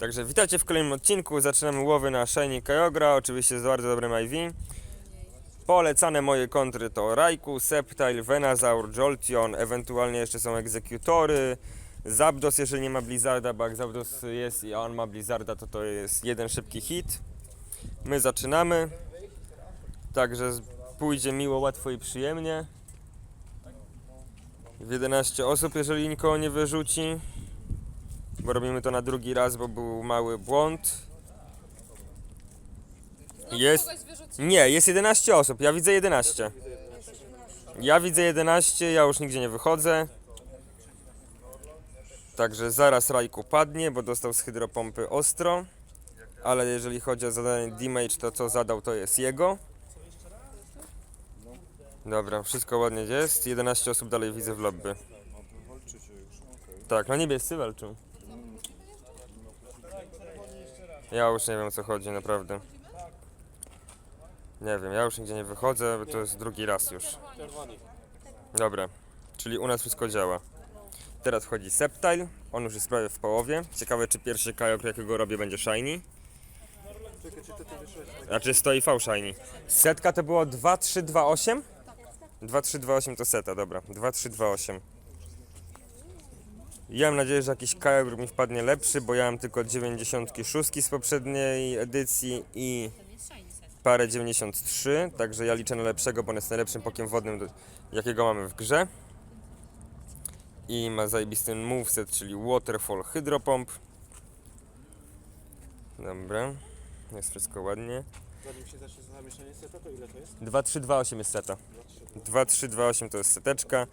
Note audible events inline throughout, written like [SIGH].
Także witajcie w kolejnym odcinku. Zaczynamy łowy na Shiny Kyogre, oczywiście z bardzo dobrym IV. Polecane moje kontry to Raikou, Sceptile, Venusaur, Jolteon, ewentualnie jeszcze są egzekutory. Zapdos, jeżeli nie ma Blizzarda, bo jak Zapdos jest i on ma Blizzarda, to to jest jeden szybki hit. My zaczynamy. Także pójdzie miło, łatwo i przyjemnie. W 11 osób, jeżeli nikogo nie wyrzuci. Bo robimy to na drugi raz, bo był mały błąd. Jest. Nie, jest 11 osób. Ja widzę 11. Ja widzę 11, ja już nigdzie nie wychodzę. Także zaraz Rajku padnie, bo dostał z hydropompy ostro. Ale jeżeli chodzi o zadanie damage, to co zadał, to jest jego. Dobra, wszystko ładnie jest. 11 osób dalej widzę w lobby. Tak, no niebiescy walczą. Ja już nie wiem o co chodzi, naprawdę. Nie wiem, ja już nigdzie nie wychodzę, bo to jest drugi raz już. Dobra, czyli u nas wszystko działa. Teraz wchodzi Sceptile, on już jest prawie w połowie. Ciekawe czy pierwszy kajok jakiego robię będzie Shiny. Znaczy stoi V Shiny. Setka to było 2328? 2328 to seta, dobra. 2328. Ja mam nadzieję, że jakiś kajok mi wpadnie lepszy, bo ja mam tylko 96 z poprzedniej edycji i parę 93, także ja liczę na lepszego, bo on jest najlepszym pokiem wodnym, jakiego mamy w grze. I ma zajebisty moveset, czyli Waterfall Hydropomp. Dobra, jest wszystko ładnie. Zanim się zacznie zamieszanie seta, to ile to jest? 2328 jest seta. 2328 to jest seteczka.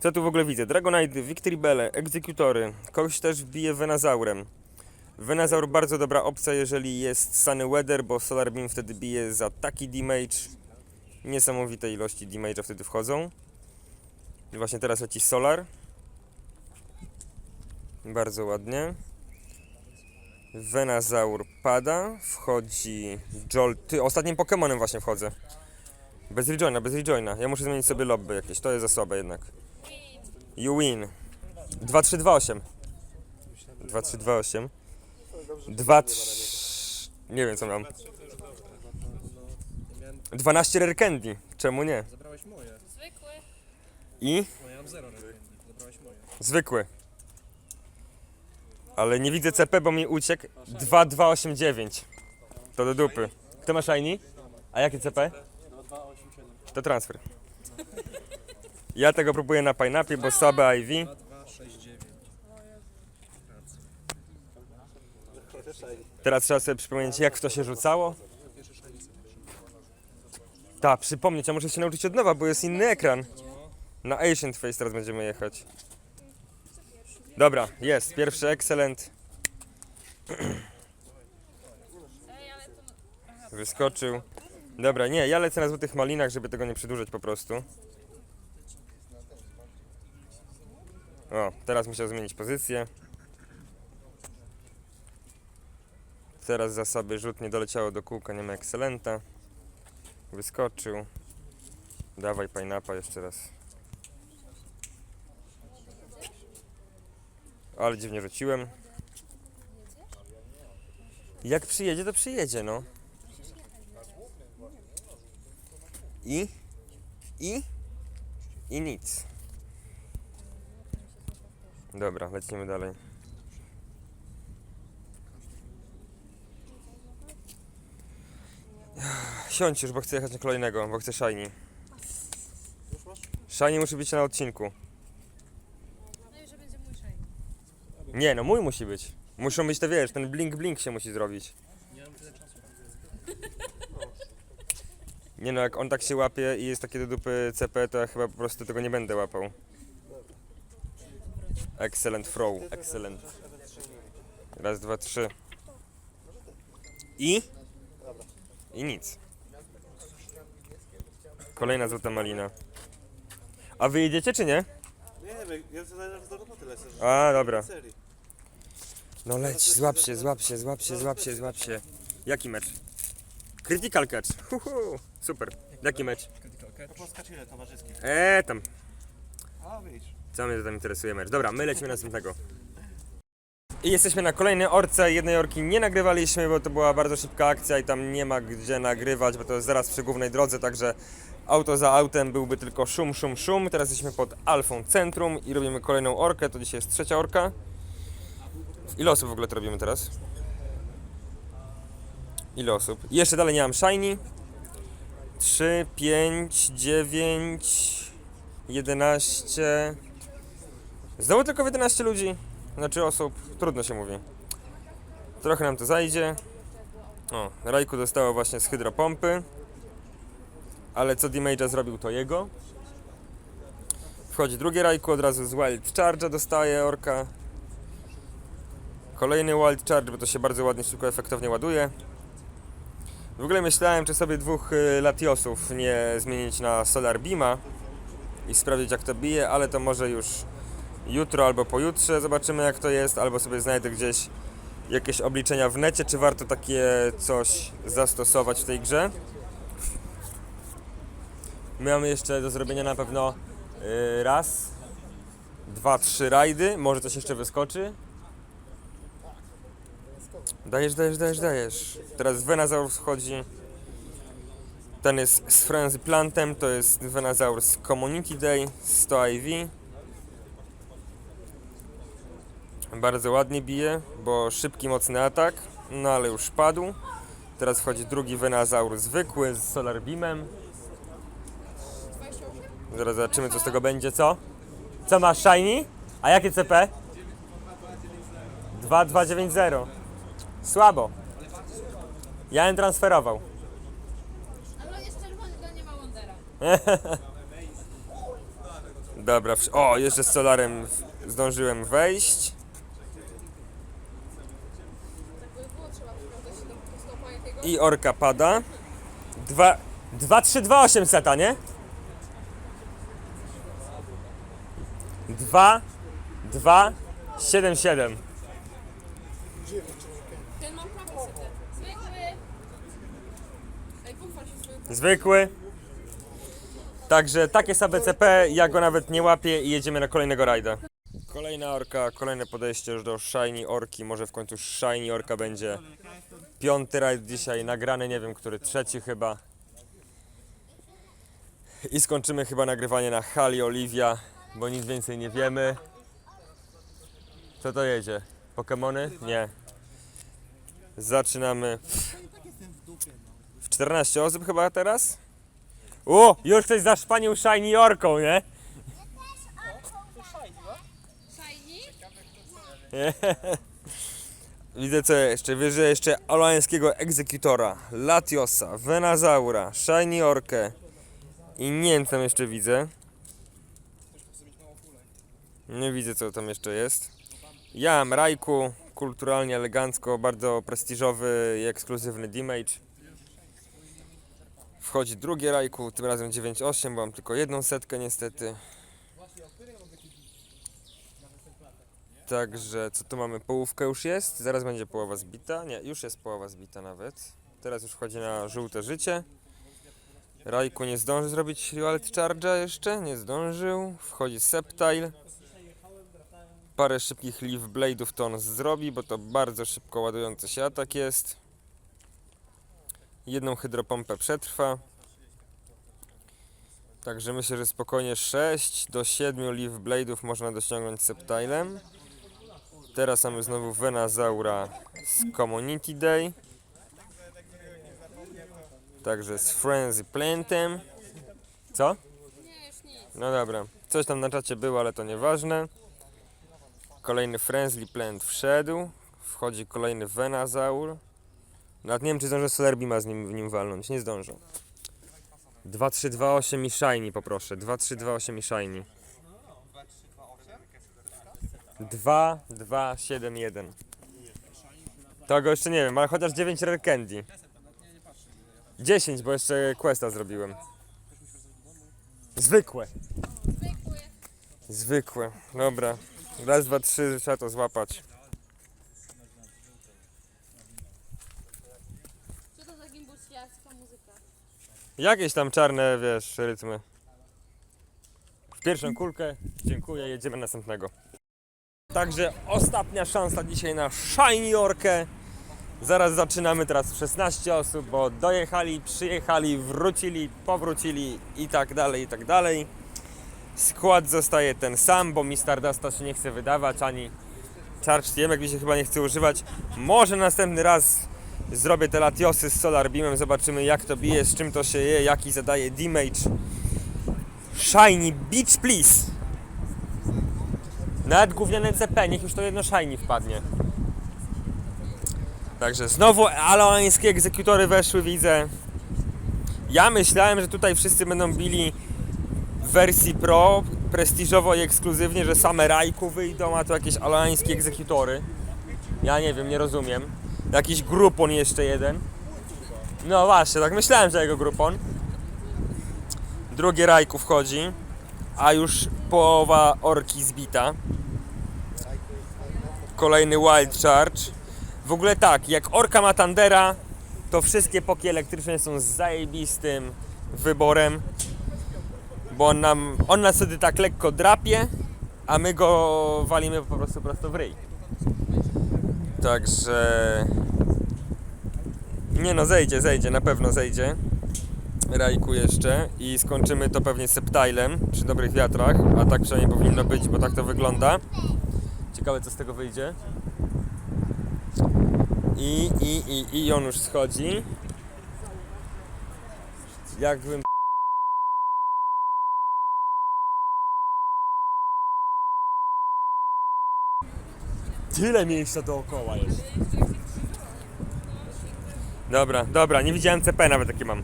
Co tu w ogóle widzę? Dragonite, Victory Belle, Egzekutory. Kogoś też wbije Venusaurem. Venusaur bardzo dobra opcja, jeżeli jest Sunny Weather, bo Solar Beam wtedy bije za taki damage. Niesamowite ilości damage'a wtedy wchodzą. I właśnie teraz leci Solar. Bardzo ładnie. Venusaur pada, wchodzi Jolt. Ostatnim Pokemonem właśnie wchodzę. Bez rejoina, bez rejoina. Ja muszę zmienić sobie lobby jakieś, to jest za słabe jednak. You win. 2328. 2328. 2 3 Nie wiem co mam. 12 rare candy. Czemu nie? Zabrałeś moje. Zwykły. I No ja mam zero rekendy. Zabrałeś moje. zwykły. Ale nie widzę CP, bo mi uciekł 2289. To do dupy. Kto ma shiny? A jakie CP? 287. To transfer. Ja tego próbuję na pineapie, bo słabe IV. 2269. Teraz trzeba sobie przypomnieć, jak w to się rzucało. Tak, przypomnieć, a muszę się nauczyć od nowa, bo jest inny ekran. Na Ancient Face teraz będziemy jechać. Dobra, jest, pierwszy excellent. [CLEARS THROAT] Wyskoczył. Dobra, nie, ja lecę na złotych malinach, żeby tego nie przedłużać po prostu. O, teraz musiał zmienić pozycję. Teraz zasoby rzut nie doleciało do kółka, nie ma ekscelenta. Wyskoczył. Dawaj pineappa jeszcze raz. Ale dziwnie rzuciłem. Jak przyjedzie, to przyjedzie, no. I? I? I nic. Dobra, lecimy dalej. Siądź już, bo chcę jechać na kolejnego, bo chcę shiny. Shiny musi być na odcinku. No że będzie mój szejk. Nie, no mój musi być. Muszą być te, wiesz, ten blink blink się musi zrobić. Nie mam tyle czasu. Nie no, jak on tak się łapie i jest takie do dupy CP, to ja chyba po prostu tego nie będę łapał. Excellent throw, excellent. Raz, dwa, trzy. I? I nic. Kolejna złota malina. A wy jedziecie czy nie? Nie wiem, ja zaraz do roboty lecę. A, dobra. Serii. No leć, złap się, złap się, złap się, złap się, złap się. Jaki mecz? Critical catch. Huhu, super. Jaki mecz? To Polska ile towarzyskich? Eee, tam. A widzisz. Co mnie to tam interesuje mecz? Dobra, my lecimy na następnego. I jesteśmy na kolejnej orce. Jednej orki nie nagrywaliśmy, bo to była bardzo szybka akcja i tam nie ma gdzie nagrywać, bo to jest zaraz przy głównej drodze, także auto za autem byłby tylko szum, szum, szum. Teraz jesteśmy pod Alfą Centrum i robimy kolejną orkę. To dzisiaj jest trzecia orka. Ile osób w ogóle to robimy teraz? Ile osób? Jeszcze dalej nie mam shiny. 3, 5, 9, 11. Znowu tylko 11 ludzi. Znaczy osób. Trudno się mówi. Trochę nam to zajdzie. O, Rajku dostało właśnie z hydropompy. Ale co Damage'a zrobił to jego. Wchodzi drugie Rajku, od razu z Wild Charge'a dostaje orka. Kolejny Wild Charge, bo to się bardzo ładnie, szybko, efektownie ładuje. W ogóle myślałem, czy sobie dwóch y, Latiosów nie zmienić na Solar Beama i sprawdzić jak to bije, ale to może już jutro albo pojutrze zobaczymy jak to jest, albo sobie znajdę gdzieś jakieś obliczenia w necie, czy warto takie coś zastosować w tej grze. My mamy jeszcze do zrobienia na pewno y, raz, dwa, trzy rajdy, może coś jeszcze wyskoczy. Dajesz, dajesz, dajesz, dajesz. Teraz Venazaur wchodzi. Ten jest z Frenzy Plantem, to jest Venazaur z Community Day, 100 IV. Bardzo ładnie bije, bo szybki, mocny atak, no ale już padł. Teraz wchodzi drugi Venazaur zwykły z Solar Beamem. Zaraz zobaczymy co z tego będzie, co? Co masz, Shiny? A jakie CP? 2290. Słabo. Ja bym transferował. Ale on jest czerwony, to nie ma Wondera. Dobra, o, jeszcze z Solarem zdążyłem wejść. I orka pada. 2, 2, 3, 2, 8 seta, nie? 2, 2, 7, 7. Ten mam prawie setę. Zwykły. Ej, pochwal się swoją Zwykły. Także takie same CP, ja go nawet nie łapię i jedziemy na kolejnego rajda. Kolejna orka, kolejne podejście już do Shiny Orki. Może w końcu Shiny Orka będzie piąty rajd dzisiaj nagrany, nie wiem, który trzeci chyba. I skończymy chyba nagrywanie na hali Olivia, bo nic więcej nie wiemy. Co to jedzie? Pokemony? Nie. Zaczynamy. W 14 osób chyba teraz? O, już ktoś zaszpanił Shiny Orką, nie? [LAUGHS] Widzę co jeszcze, wyżej jeszcze alańskiego egzekutora, Latiosa, Venazaura, Shiny Orkę i nie wiem co tam jeszcze widzę. Nie widzę co tam jeszcze jest. Ja mam Rajku, kulturalnie, elegancko, bardzo prestiżowy i ekskluzywny damage. Wchodzi drugie Rajku, tym razem 9.8, bo mam tylko jedną setkę niestety. Także co tu mamy? Połówka już jest, zaraz będzie połowa zbita. Nie, już jest połowa zbita nawet. Teraz już wchodzi na żółte życie. Rajku nie zdąży zrobić Wild Charge'a jeszcze, nie zdążył. Wchodzi Septile. Parę szybkich Leaf Blade'ów to on zrobi, bo to bardzo szybko ładujący się atak jest. Jedną hydropompę przetrwa. Także myślę, że spokojnie 6 do 7 Leaf Blade'ów można dosiągnąć Septilem. Teraz mamy znowu Venazaura z Community Day. Także z Frenzy Plantem. Co? No dobra. Coś tam na czacie było, ale to nieważne. Kolejny Frenzy Plant wszedł. Wchodzi kolejny Venazaur. Nawet nie wiem, czy zdążę Solar Beama z nim, w nim walnąć. Nie zdążę. 2, 3, 2, 8 i Shiny poproszę. 2, 3, 2, 8 i Shiny. 2, 2, 7, 1. Tego jeszcze nie wiem, ale chociaż 9 Rare Candy. 10, bo jeszcze questa zrobiłem. Zwykłe. Zwykłe. Dobra. Raz, dwa, trzy, trzeba to złapać. Muzyka? Jakieś tam czarne, wiesz, rytmy. W pierwszą kulkę. Dziękuję, jedziemy następnego. Także ostatnia szansa dzisiaj na Shiny Orkę. Zaraz zaczynamy teraz 16 osób, bo dojechali, przyjechali, wrócili, powrócili i tak dalej, i tak dalej. Skład zostaje ten sam, bo mi Stardasta się nie chce wydawać, ani Charge TM mi się chyba nie chce używać. Może następny raz zrobię te latiosy z Solar Beamem, zobaczymy jak to bije, z czym to się je, jaki zadaje damage. Shiny Beach Please! Nawet gówniane CP, niech już to jedno shiny wpadnie. Także znowu aloańskie egzekutory weszły, widzę. Ja myślałem, że tutaj wszyscy będą bili w wersji pro, prestiżowo i ekskluzywnie, że same rajku wyjdą, a to jakieś aloańskie egzekutory. Ja nie wiem, nie rozumiem. Jakiś grupon jeszcze jeden. No właśnie, tak myślałem, że jego grupon. Drugie rajku wchodzi, a już połowa orki zbita. Kolejny Wild Charge. W ogóle tak, jak orka ma Tandera, to wszystkie poki elektryczne są zajebistym wyborem. Bo on nam, on nas wtedy tak lekko drapie, a my go walimy po prostu prosto w ryj. Także... Nie no, zejdzie, zejdzie, na pewno zejdzie. Rajku jeszcze i skończymy to pewnie septilem przy dobrych wiatrach, a tak przynajmniej powinno być, bo tak to wygląda. Ciekawe co z tego wyjdzie. I, i, i, i on już schodzi. Jakbym Tyle miejsca dookoła jest. Dobra, dobra, nie widziałem CP nawet jakie mam.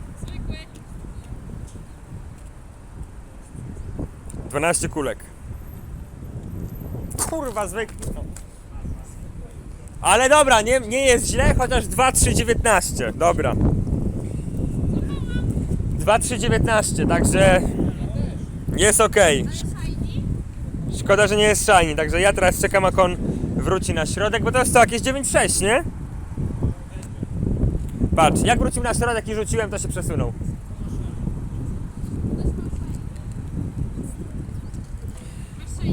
12 kulek. Kurwa, zwykły. Ale dobra, nie, nie jest źle, chociaż 2, 3, 19. Dobra. 2, 3, 19, także jest ok. Szkoda, że nie jest shiny, także ja teraz czekam, jak on wróci na środek, bo to jest to jakieś 9,6, nie? Patrz, jak wrócił na środek i rzuciłem, to się przesunął.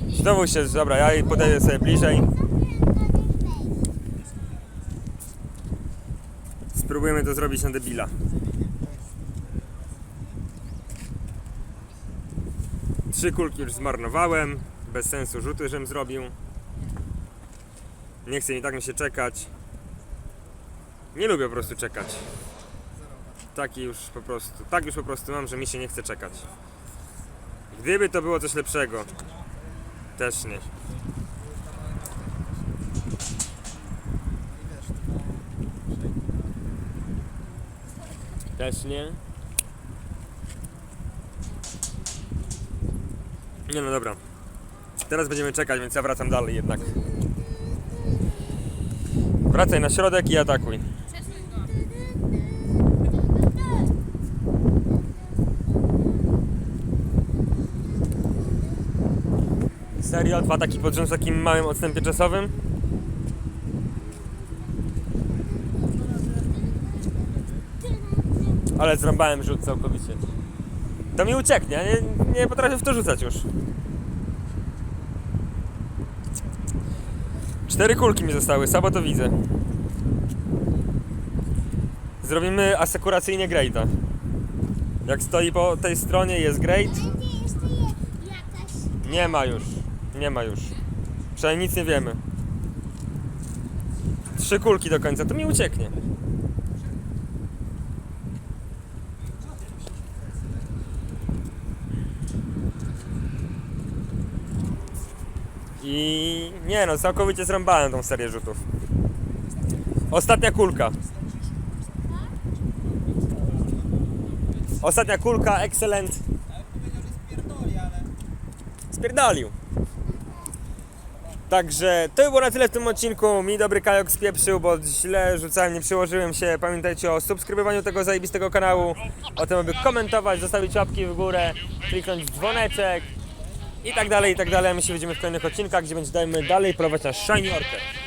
Znowu się, dobra, ja jej podejdę sobie bliżej. Spróbujemy to zrobić na debila. Trzy kulki już zmarnowałem. Bez sensu rzuty, żem zrobił. Nie chce mi tak mi się czekać. Nie lubię po prostu czekać. Taki już po prostu, tak już po prostu mam, że mi się nie chce czekać. Gdyby to było coś lepszego, też nie. Też nie. Nie no dobra. Teraz będziemy czekać, więc ja wracam dalej jednak. Wracaj na środek i atakuj. Serio? Dwa taki pod rząd w takim małym odstępie czasowym? Ale zrąbałem rzut całkowicie. To mi ucieknie, nie, nie potrafię w to rzucać już. Cztery kulki mi zostały, sabo to widzę. Zrobimy asekuracyjnie Greata. Jak stoi po tej stronie jest Great, nie ma już. Nie ma już. Przynajmniej nic nie wiemy. Trzy kulki do końca, to mi ucieknie. I nie no, całkowicie zrąbałem tą serię rzutów. Ostatnia kulka. Ostatnia kulka, excellent. Spierdolił. Także to by było na tyle w tym odcinku. Mi dobry kajok spieprzył, bo źle rzucałem, nie przyłożyłem się. Pamiętajcie o subskrybowaniu tego zajebistego kanału, o tym, aby komentować, zostawić łapki w górę, kliknąć dzwoneczek i tak dalej, i tak dalej. My się widzimy w kolejnych odcinkach, gdzie będziemy dalej polować na Shiny Orkę.